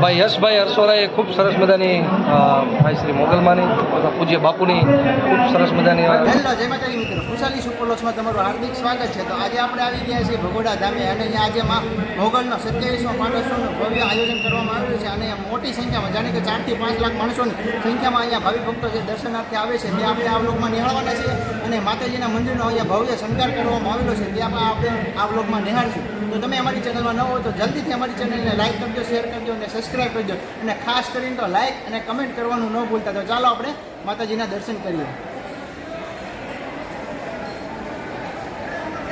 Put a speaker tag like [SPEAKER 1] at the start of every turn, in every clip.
[SPEAKER 1] ભાઈ યશભાઈ હરસોરાએ ખૂબ સરસ મજાની ભાઈ શ્રી મોગલમાની તથા પૂજ્ય બાપુની ખૂબ સરસ મજાની
[SPEAKER 2] હેલો, જય માતાજી મિત્રો. ખુશાલી સુપરલોક્સમાં તમારું હાર્દિક સ્વાગત છે. તો આજે આપણે આવી ગયા છીએ ભગોડા ધામે અને અહીંયા આજે માં મોગલનો સત્યાવીસમો માણસોનું ભવ્ય આયોજન કરવામાં આવ્યું છે અને મોટી સંખ્યામાં, જાણે કે ચારથી પાંચ લાખ માણસોની સંખ્યામાં અહીંયા ભાવિ ભક્તો જે દર્શનાર્થે આવે છે, તે આપણે આ લોકમાં નિહાળવાના છીએ. અને માતાજીના મંદિરનો અહીંયા ભવ્ય શણગાર કરવામાં આવેલો છે, તે આપણે આ બ્લોગમાં નિહાળશું. તો તમે અમારી ચેનલમાં ન હો તો જલ્દીથી અમારી ચેનલને લાઇક કરજો, શેર કરજો અને સબસ્ક્રાઈબ કરજો. અને ખાસ કરીને તો લાઈક અને કમેન્ટ કરવાનું ન ભૂલતા. તો ચાલો આપણે માતાજીના દર્શન કરીએ.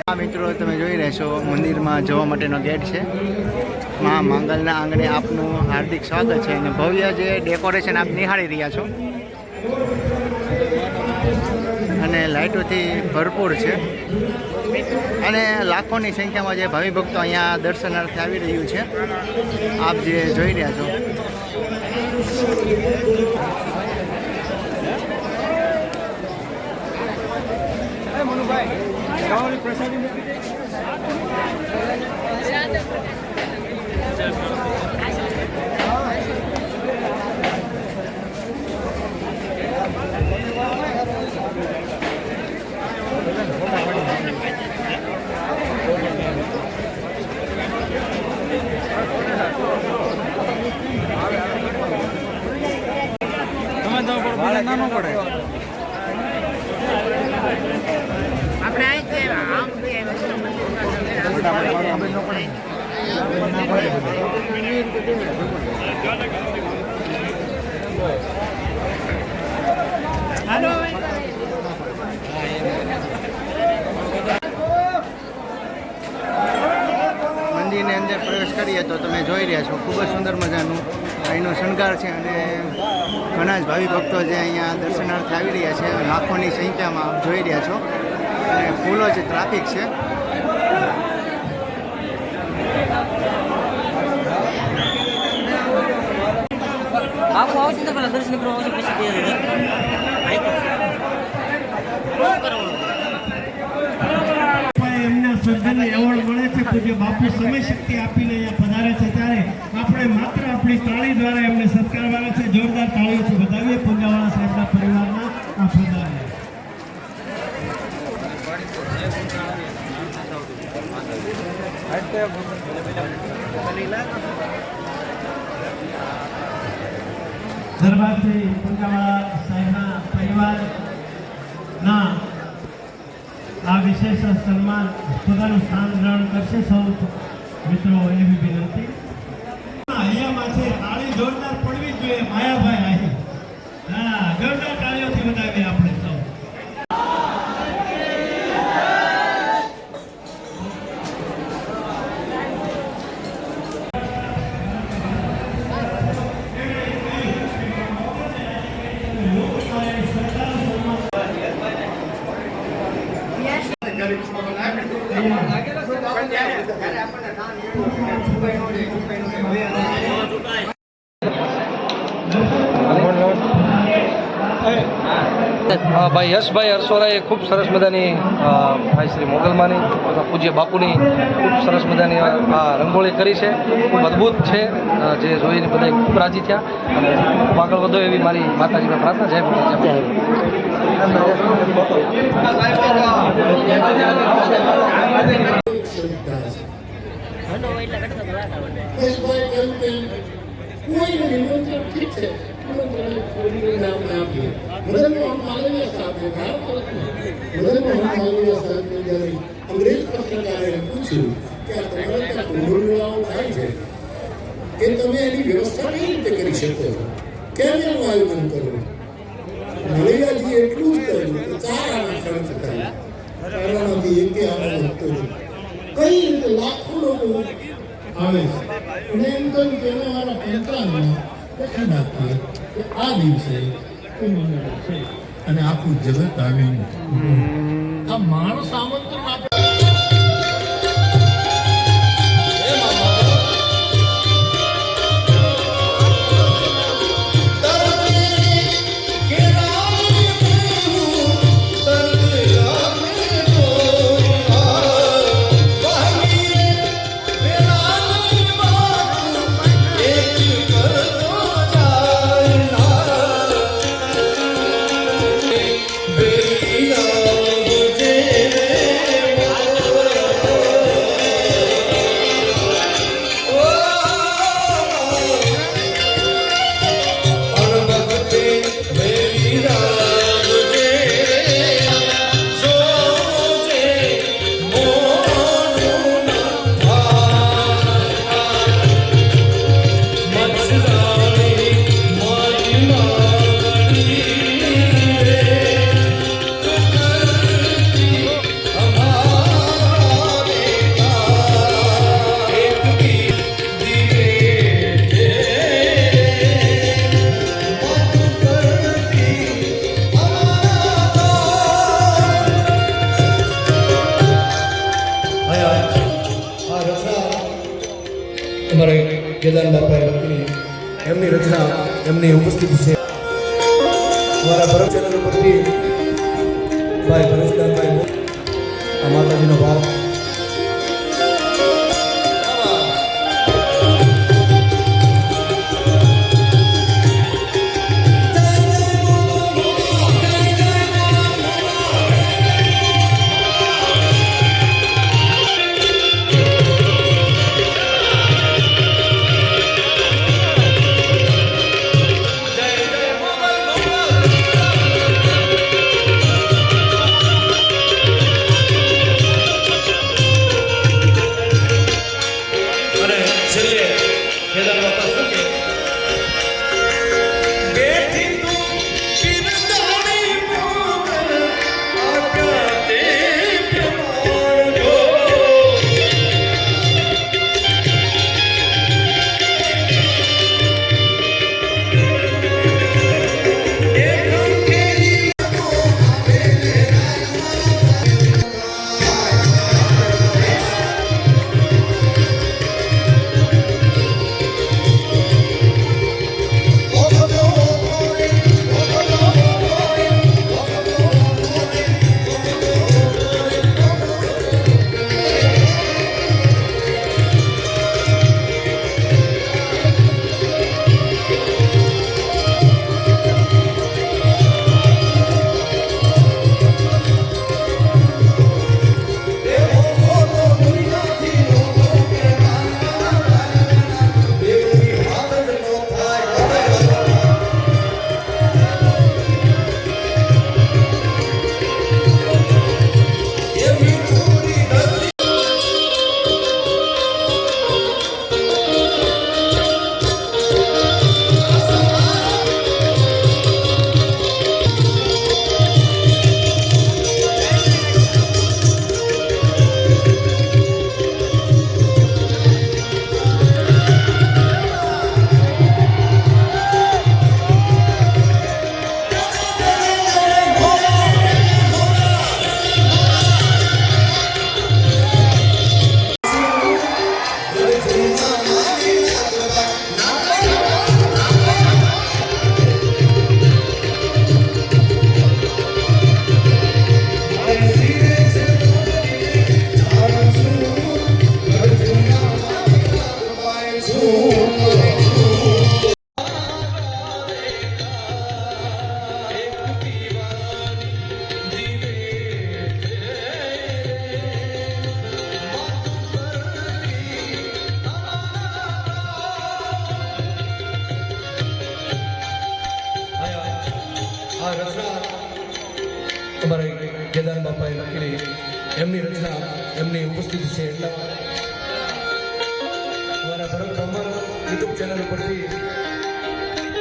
[SPEAKER 2] આ મિત્રો, તમે જોઈ રહેશો મંદિરમાં જવા માટેનો ગેટ છે. મા માંગલના આંગણે આપનું હાર્દિક સ્વાગત છે અને ભવ્ય જે ડેકોરેશન આપ નિહાળી રહ્યા છો. અને લાઇટોથી ભરપૂર છે. અને લાખોની સંખ્યામાં જે ભાવિ ભક્તો અહીંયા દર્શનાર્થે આવી રહ્યું છે, આપ જે જોઈ રહ્યા છો. બધા ઉપર બીજા નાનો પડે. આપણે મંદિરની અંદર પ્રવેશ કરીએ તો તમે જોઈ રહ્યા છો ખૂબ જ સુંદર મજાનું અહીંનો શણગાર છે અને ઘણા જ ભાવિ ભક્તો જે અહીંયા દર્શનાર્થે આવી રહ્યા છે લાખોની સંખ્યામાં આપ જોઈ રહ્યા છો. અને ફૂલો જે ટ્રાફિક છે.
[SPEAKER 3] આખું આવશે તો પેલા દર્શન કરવા આવશે પછી બે
[SPEAKER 4] પણ એવોર્ડ છે પૂજ્ય બાપુ સમય શક્તિ આપીને અહીંયા પધારે છે ત્યારે આપણે માત્ર આપણી તાળી દ્વારા એમને સત્કારવાના છે. જોરદાર તાળીઓથી બતાવીએ પૂંજાવાળા સાહેબના પરિવારના આ પધારે દરબારથી પૂંજાવાળા સાહેબના પરિવારના આ વિશેષ સન્માન પોતાનું સ્થાન ગ્રહણ કરશે સૌ મિત્રો એવી વિનંતી. અહીંયામાં છે તાળી જોરદાર પડવી જ માયાભાઈ આહી હા જોરદાર તાળીઓથી વધાવીએ આપણે સૌ
[SPEAKER 1] અ, ભાઈ યશભાઈ હરસોરાએ ખૂબ સરસ મજાની ભાઈ શ્રી મોગલમાની તથા પૂજ્ય બાપુની ખૂબ સરસ મજાની આ રંગોળી કરી છે. ખૂબ અદ્ભુત છે. જે જોઈને બધા ખૂબ રાજી થયા. અને ખૂબ આગળ વધો એવી મારી માતાજીને પ્રાર્થના. જય માતાજી.
[SPEAKER 5] કોઈ નિમંત્રણ ઠીક છે. કે તમે એની વ્યવસ્થા કઈ રીતે કરી શકો? કેમ એનું આયોજન કરવું મલૈયાજી એટલું કર્યું કે ચાર આના ખર્ચ કર્યા લાખો લોકો આવે છે કે આ દિવસે અને આખું જગત આવીને આ માણસ આમંત્રણ આપે
[SPEAKER 6] અમારે કેદાર બાપાએ એમની રચના એમની ઉપસ્થિત છે. મારા પરમ ચેનલ ઉપરથી ભાઈ ભરતદાનભાઈ આ માતાજીનો ભાવ આ રચના અમારા કેદાર બાપાએ લખેલી એમની રચના એમની ઉપસ્થિતિ છે એટલા અમારા ભરત બ્રહ્મણ યુટ્યુબ ચેનલ ઉપરથી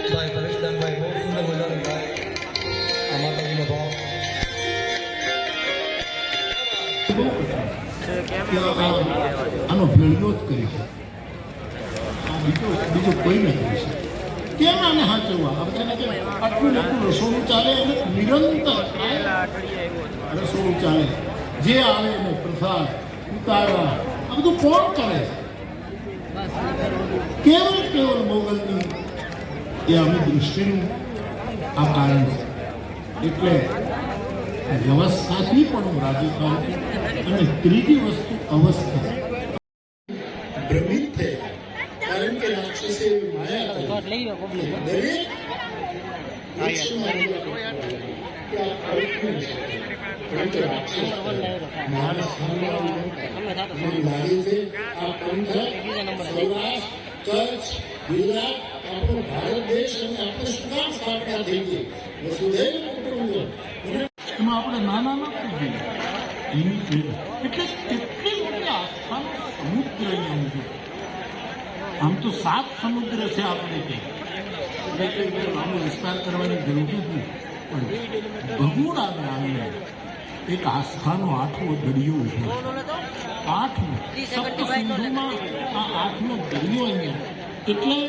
[SPEAKER 6] ભાઈ પરેશદાનભાઈ બહુ સુંદર મજાનું ભાઈ આ માતાજીનો ભાવ.
[SPEAKER 5] આનો ભેળિયો જ કરી છે. બીજો બીજો કોઈ ન કરી શકે કેમ આને સાચવવા આ આટલું મોટું રસોડું ચાલે અને નિરંતર રસોડું ચાલે. જે આવે એને પ્રસાદ ઉતારવા. આ બધું કોણ કરે? છે કેવળ કેવળ મોગલની એ અમે દૃષ્ટિનું આ કારણ છે. એટલે વ્યવસ્થાથી પણ હું રાજી થાઉં અને ત્રીજી વસ્તુ અવસ્થા ભ્રમિત થયા કારણ કે રાક્ષસે એવી માયા કરી
[SPEAKER 3] લઈ લો પબ્લિક
[SPEAKER 5] દરેક વૃક્ષમાં એવું હતું કે આ અર્થનું છે. પરંતુ રાક્ષસ માણસ સામે મને લાગે છે આ પંથક સૌરાષ્ટ્ર કચ્છ ગુજરાત આપણો ભારત દેશ અને આપણે શું કામ સ્થાપના થઈ ગઈ વસુધૈવ કુટુંબકમ. એમાં આપણે નાના નથી જોઈએ એની જોઈએ. એટલે કેટલી મોટી આસ્થાનો સમુદ્ર અહીંયા ઊભો છે. આમ તો સાત સમુદ્ર છે આપણે ત્યાં એટલે આનો વિસ્તાર કરવાની જરૂર નથી પણ બહુડાને આવીને એક આસ્થાનો આઠમો દરિયો ઊભો. આઠમો. સપ્ત સિંધુમાં આ આઠમો દરિયો અહીંયા. એટલે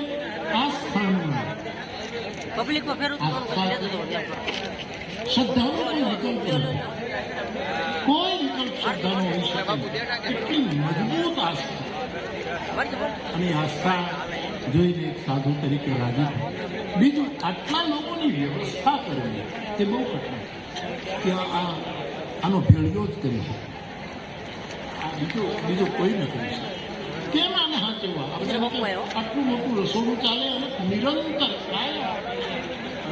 [SPEAKER 5] આ સ્થાનમાં શ્રદ્ધાનો કોઈ વિકલ્પ નથી. કોઈ વિકલ્પ શ્રદ્ધાનો હોઈ શકે એટલી મજબૂત આસ્થા. અને આસ્થા જોઈને એક સાધુ તરીકે રાજી થાય બીજું આટલા લોકોની વ્યવસ્થા કરવી તે બહુ કઠિન કે આ આનો ભેળિયો જ કરી શકે આ બીજો બીજો કોઈ ન કરી શકે કેમ આને હાચવવા? આપણે આટલું મોટું રસોડું ચાલે અને નિરંતર કાયમ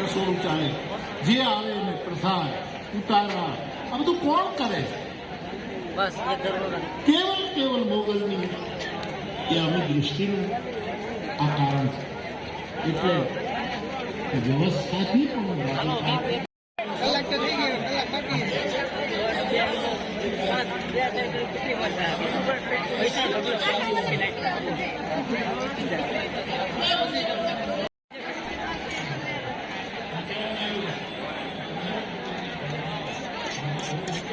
[SPEAKER 5] રસોડું ચાલે. જે આવે એને પ્રસાદ ઉતારા આ બધું કોણ કરે? છે
[SPEAKER 3] બસ
[SPEAKER 5] કેવલ કેવલ મોગલની. એ આવી દૃષ્ટિનું account. It's a વ્યવસ્થાથી પણ
[SPEAKER 2] Thank
[SPEAKER 3] you.